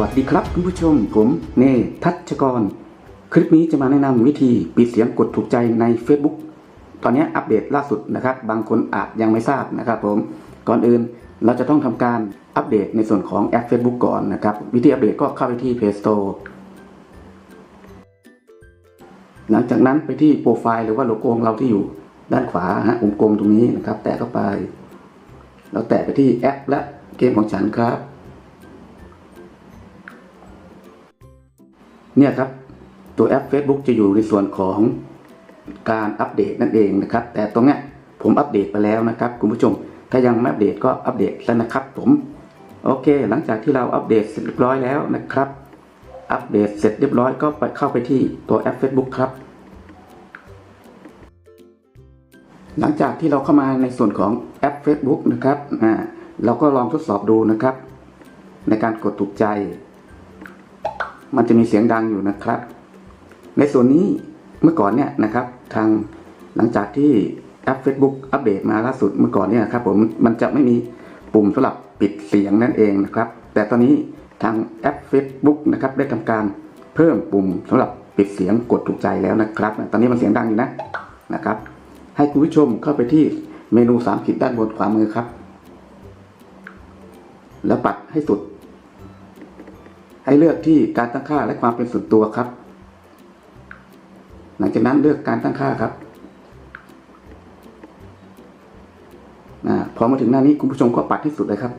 วัสดีครับคุณผู้ชม ผมเนทัชกร คลิปนี้จะมาแนะนำวิธีปิดเสียงกดถูกใจใน Facebook ตอนนี้อัปเดตล่าสุดนะครับ บางคนอาจยังไม่ทราบนะครับผมก่อนอื่นเราจะต้องทำการอัปเดตในส่วนของแอป Facebook ก่อนนะครับ วิธีอัปเดตก็เข้าไปที่ Play Store หลังจากนั้นไปที่โปรไฟล์หรือว่าโลโก้ของเราที่อยู่ด้านขวาฮะวงกลมตรงนี้นะครับ แตะเข้าไปเราแตะไปที่แอปและเกมของฉันครับ เนี่ยครับตัวแอป Facebook จะอยู่ในส่วนของการอัปเดตนั่นเองนะครับ แต่ตรงเนี้ยผมอัปเดตไปแล้วนะครับคุณผู้ชม ถ้ายังไม่อัปเดตก็อัปเดตแล้วนะครับผมโอเค หลังจากที่เราอัปเดตเสร็จเรียบร้อยแล้วนะครับ อัปเดตเสร็จเรียบร้อยก็ไปเข้าไปที่ตัวแอป Facebook ครับ หลังจากที่เราเข้ามาในส่วนของแอป Facebook นะครับอ่าเราก็ลองทดสอบดูนะครับ ในการกดถูกใจ มันจะมีเสียงดังอยู่นะครับ ในส่วนนี้เมื่อก่อนเนี่ยนะครับ ทางหลังจากที่แอป Facebook อัปเดตมาล่าสุดเมื่อก่อนเนี่ยครับผมมันจะไม่มีปุ่มสำหรับปิดเสียงนั่นเองนะครับ แต่ตอนนี้ทางแอป Facebook นะครับได้ทำการเพิ่มปุ่มสำหรับปิดเสียงกดถูกใจแล้วนะครับ ตอนนี้มันเสียงดังอยู่นะนะครับ ให้คุณผู้ชมเข้าไปที่เมนูสามขีดด้านบนขวามือครับ แล้วปัดให้สุด ให้เลือกที่การตั้งค่าและความเป็นส่วนตัวครับ หลังจากนั้นเลือกการตั้งค่าครับอพอมาถึงหน้านี้คุณผู้ชมก็ปัดให้สุดเลยครับ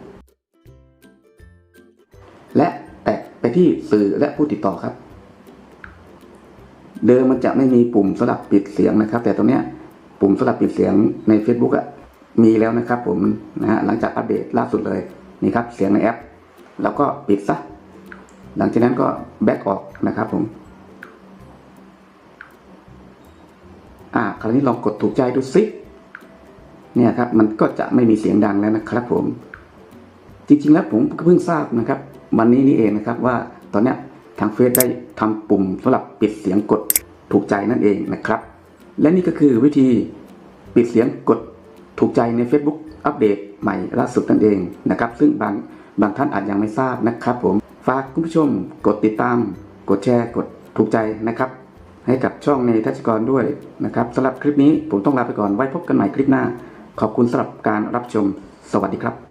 และแตะไปที่สื่อและผู้ติดต่อครับ เดิมมันจะไม่มีปุ่มสำหรับปิดเสียงนะครับ แต่ตรงเนี้ยปุ่มสำหรับปิดเสียงใน Facebook อะมีแล้วนะครับผมนะฮะหลังจากอัปเดตล่าสุดเลยนี่ครับเสียงในแอป แล้วก็ปิดซะ หลังจากนั้นก็แบ็กออกนะครับผมอ่าคราวนี้ลองกดถูกใจดูซิเนี่ยครับมันก็จะไม่มีเสียงดังแล้วนะครับผม จริงๆแล้วผมเพิ่งทราบนะครับ วันนี้นี่เองนะครับว่าตอนเนี้ยทางเฟซได้ทำปุ่มสำหรับปิดเสียงกดถูกใจนั่นเองนะครับ และนี่ก็คือวิธีปิดเสียงกดถูกใจใน Facebook อัปเดตใหม่ล่าสุดนั่นเองนะครับ ซึ่งบางบางท่านอาจยังไม่ทราบนะครับผม ฝากคุณผู้ชมกดติดตาม กดแชร์ กดถูกใจนะครับ ให้กับช่องในทัชกรด้วยนะครับสำหรับคลิปนี้ผมต้องลาไปก่อนไว้พบกันใหม่คลิปหน้า ขอบคุณสำหรับการรับชม สวัสดีครับ